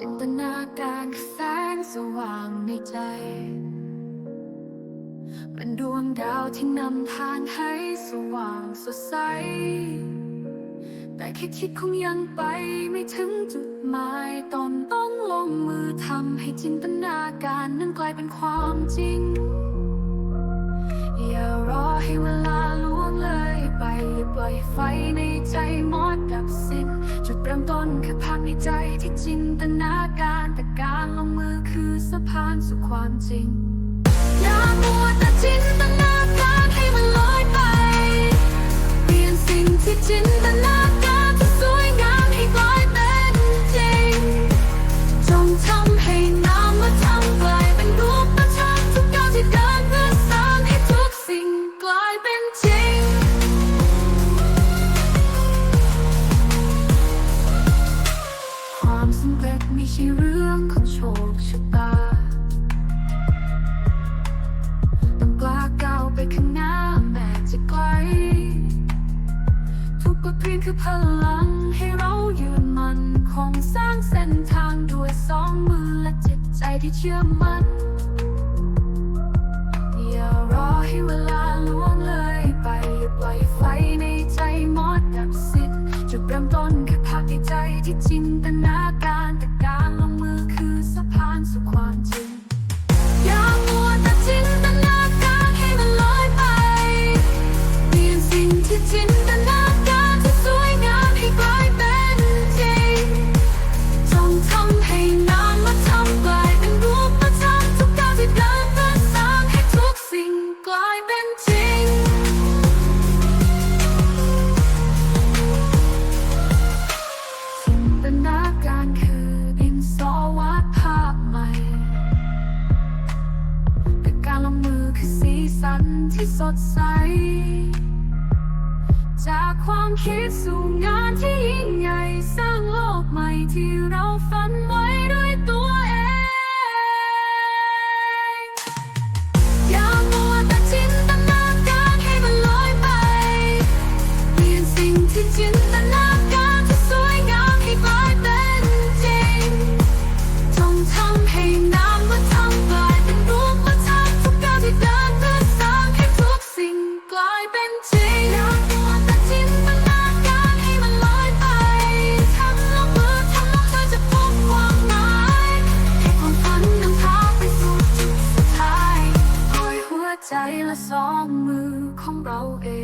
จินตนาการคือแสงสว่างในใจ เป็นดวงดาวที่นำทางให้สว่างสดใส แต่แค่คิดคงยังไปไม่ถึงจุดหมายตอนต้องลงมือทำให้จินตนาการนั้นกลายเป็นความจริง อย่ารอให้เวลาล่ จินตนาการแต่การลงมือคือสะพานสู่ความจริงอย่ามัว ไม่ใช่เรื่องของโชคชะตา ต้องกล้าก้าวไปข้างหน้าแม้จะไกล ทุกบทเรียนคือพลังให้เรายืนมันคงสร้างเส้นทางด้วยสองมือและจิตใจที่เชื่อมัน่นอย่ารอให้เวลาล่วงเลยไปอย่าปล่อยไฟในใจมอดดับสิ้นจุดเริ่มต้นแค่ภาพในใจที่จินตนา การแต่การลงมือคือสะพานสู่ความจริง ที่สดใส จากความคิดสู่งานที่ยิ่งใหญ่ สร้างโลกใหม่ที่เราฝันไว้ด้วยตัว และสองมือของเราเอง